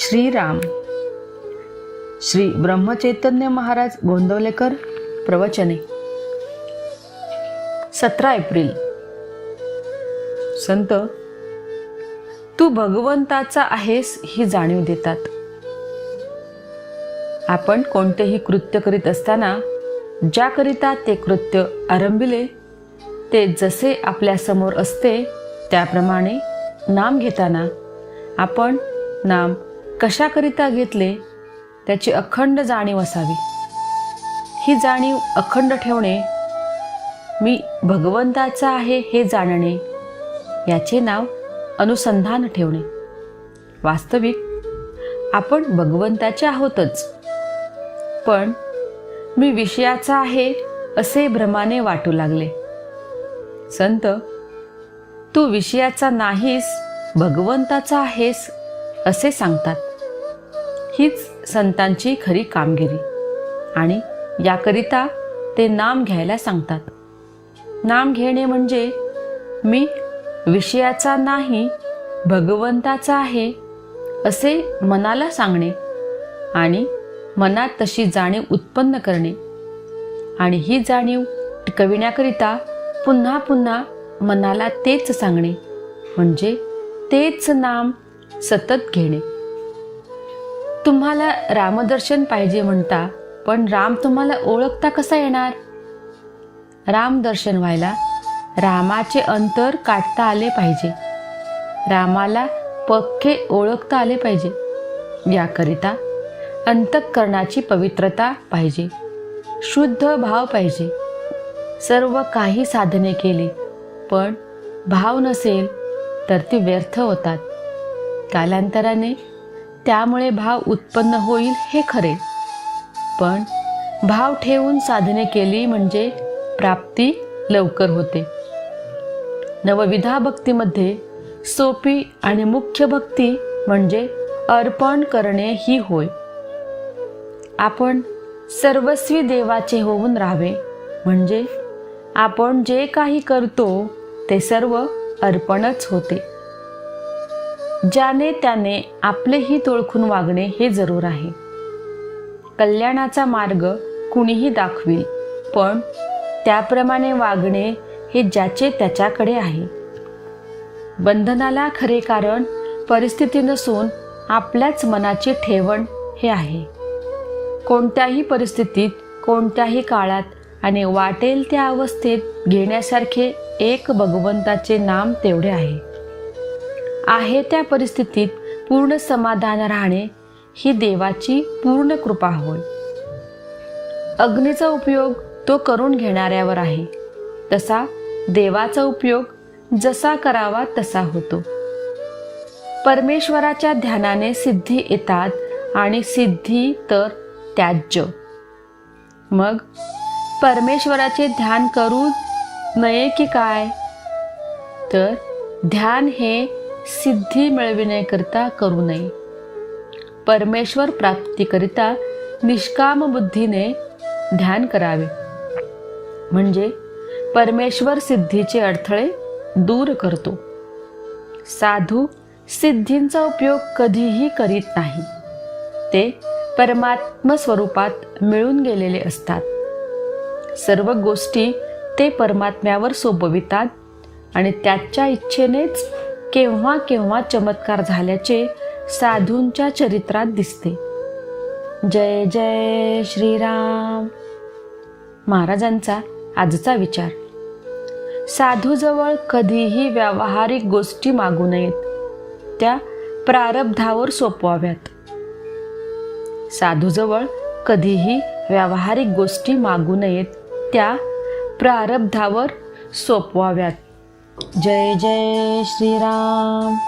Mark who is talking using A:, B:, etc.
A: श्रीराम. श्री ब्रह्मचैतन्य महाराज गोंदवलेकर प्रवचने. सतरा एप्रिल. संत तू भगवंताचा आहेस ही जाणीव देतात. आपण कोणतेही कृत्य करीत असताना ज्याकरिता ते कृत्य आरंभिले ते जसे आपल्यासमोर असते त्याप्रमाणे नाम घेताना आपण नाम कशाकरिता घेतले त्याची अखंड जाणीव असावी. ही जाणीव अखंड ठेवणे मी भगवंताचा आहे हे जाणणे याचे नाव अनुसंधान ठेवणे. वास्तविक आपण भगवंताचे आहोतच. पण मी विषयाचा आहे असे भ्रमाने वाटू लागले. संत तू विषयाचा नाहीस भगवंताचा आहेस असे सांगतात. हीच संतांची खरी कामगिरी. आणि याकरिता ते नाम घ्यायला सांगतात. नाम घेणे म्हणजे मी विषयाचा नाही भगवंताचा आहे असे मनाला सांगणे आणि मनात तशी जाणीव उत्पन्न करणे. आणि ही जाणीव टिकविण्याकरिता पुन्हा पुन्हा मनाला तेच सांगणे म्हणजे तेच नाम सतत घेणे. तुम्हाला रामदर्शन पाहिजे म्हणता पण राम तुम्हाला ओळखता कसा येणार? रामदर्शन व्हायला रामाचे अंतर काढता आले पाहिजे. रामाला पक्के ओळखता आले पाहिजे. याकरिता अंतःकरणाची पवित्रता पाहिजे. शुद्ध भाव पाहिजे. सर्व काही साधने केली पण भाव नसेल तर ती व्यर्थ होतात. कालांतराने त्यामुळे भाव उत्पन्न होईल हे खरे. पण भाव ठेवून साधने केली म्हणजे प्राप्ती लवकर होते. नवविधा भक्तीमध्ये सोपी आणि मुख्य भक्ती म्हणजे अर्पण करणे ही होय. आपण सर्वस्वी देवाचे होऊन राहावे म्हणजे आपण जे काही करतो ते सर्व अर्पणच होते. ज्याने त्याने आपले हित ओळखून वागणे हे जरूर आहे. कल्याणाचा मार्ग कुणीही दाखविल पण त्याप्रमाणे वागणे हे ज्याचे त्याच्याकडे आहे. बंधनाला खरे कारण परिस्थिती नसून आपल्याच मनाची ठेवण हे आहे. कोणत्याही परिस्थितीत कोणत्याही काळात आणि वाटेल त्या अवस्थेत घेण्यासारखे एक भगवंताचे नाम तेवढे आहे. आहे त्या परिस्थितीत पूर्ण समाधान राहणे ही देवाची पूर्ण कृपा होय. अग्नीचा उपयोग तो करून घेणाऱ्यावर आहे. तसा देवाचा उपयोग जसा करावा तसा होतो. परमेश्वराच्या ध्यानाने सिद्धी येतात आणि सिद्धी तर त्याज्य. मग परमेश्वराचे ध्यान करू नये की काय? तर ध्यान हे सिद्धी मिळविण्याकरिता करू नये. परमेश्वर प्राप्तीकरिता निष्काम बुद्धीने ध्यान करावे. म्हणजे परमेश्वर सिद्धीचे अडथळे दूर करतो. साधू सिद्धींचा उपयोग कधीही करीत नाही. ते परमात्म स्वरूपात मिळून गेलेले असतात. सर्व गोष्टी ते परमात्म्यावर सोपवितात आणि त्याच्या इच्छेनेच केव्हा केव्हा चमत्कार झाल्याचे साधूंच्या चरित्रात दिसते. जय जय श्रीराम. महाराजांचा आजचा विचार. साधूजवळ कधीही व्यावहारिक गोष्टी मागू नयेत. त्या प्रारब्धावर सोपवाव्यात. साधूजवळ कधीही व्यावहारिक गोष्टी मागू नयेत त्या प्रारब्धावर सोपवाव्यात. जय जय श्रीराम।